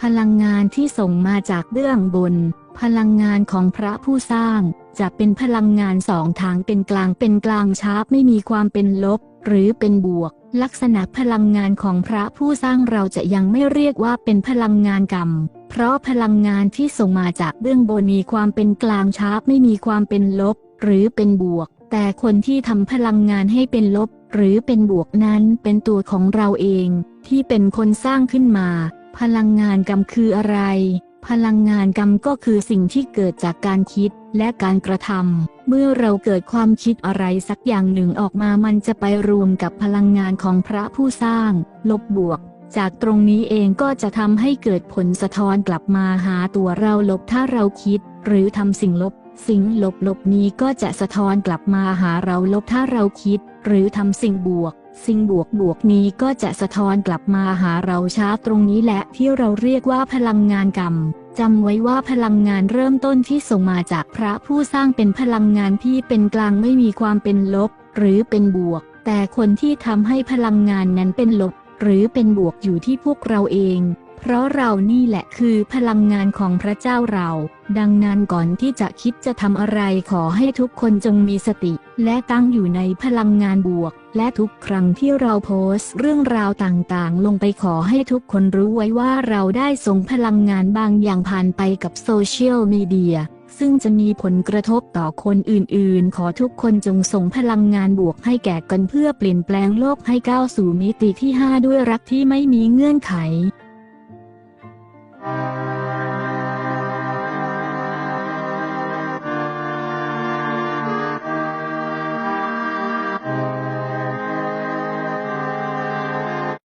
พลังงานที่ส่งมาจากเบื้องบน พลังงานของพระผู้สร้าง จะเป็นพลังงานสองทางเป็นกลางเป็นกลางชาร์ปไม่มีความเป็นลบ หรือเป็นบวก ลักษณะพลังงานของพระผู้สร้างเราจะยังไม่เรียกว่าเป็นพลังงานกรรม เพราะพลังงานที่ส่งมาจากเบื้องบนมีความเป็นกลางชาร์ปไม่มีความเป็นลบ หรือเป็นบวก แต่คนที่ทำพลังงานให้เป็นลบ หรือเป็นบวกนั้นเป็นตัวของเราเอง ที่เป็นคนสร้างขึ้นมา พลังงานกรรมคืออะไร พลังงานกรรมก็คือสิ่งที่เกิดจากการคิดและการกระทำ เมื่อเราเกิดความคิดอะไรสักอย่างหนึ่งออกมามันจะไปรวมกับพลังงานของพระผู้สร้าง ลบบวก จากตรงนี้เองก็จะทำให้เกิดผลสะท้อนกลับมาหาตัวเราลบถ้าเราคิด หรือทำสิ่งลบ สิ่งลบลบนี้ก็จะสะท้อนกลับมาหาเราลบถ้าเราคิด หรือทำสิ่งบวก สิ่งบวกบวกนี้ก็จะสะท้อนกลับมาหาเราช้าตรงนี้แหละที่เราเรียกว่าพลังงานกรรมจำไว้ว่าพลังงานเริ่มต้นที่ส่งมาจากพระผู้สร้างเป็นพลังงานที่เป็นกลางไม่มีความเป็นลบ หรือเป็นบวก แต่คนที่ทำให้พลังงานนั้นเป็นลบ หรือเป็นบวกอยู่ที่พวกเราเอง เพราะเรานี่แหละคือพลังงานของพระเจ้าเรา ดังนั้นก่อนที่จะคิดจะทำอะไรขอให้ทุกคนจงมีสติ และตั้งอยู่ในพลังงานบวก และทุกครั้งที่เราโพสต์เรื่องราวต่างๆ ลงไปขอให้ทุกคนรู้ไว้ว่าเราได้ส่งพลังงานบางอย่างผ่านไปกับโซเชียลมีเดียซึ่งจะมีผลกระทบต่อคนอื่นๆ ขอทุกคนจงส่งพลังงานบวกให้แก่กันเพื่อเปลี่ยนแปลงโลกให้ก้าวสู่มิติที่ 5 ด้วยรักที่ไม่มีเงื่อนไข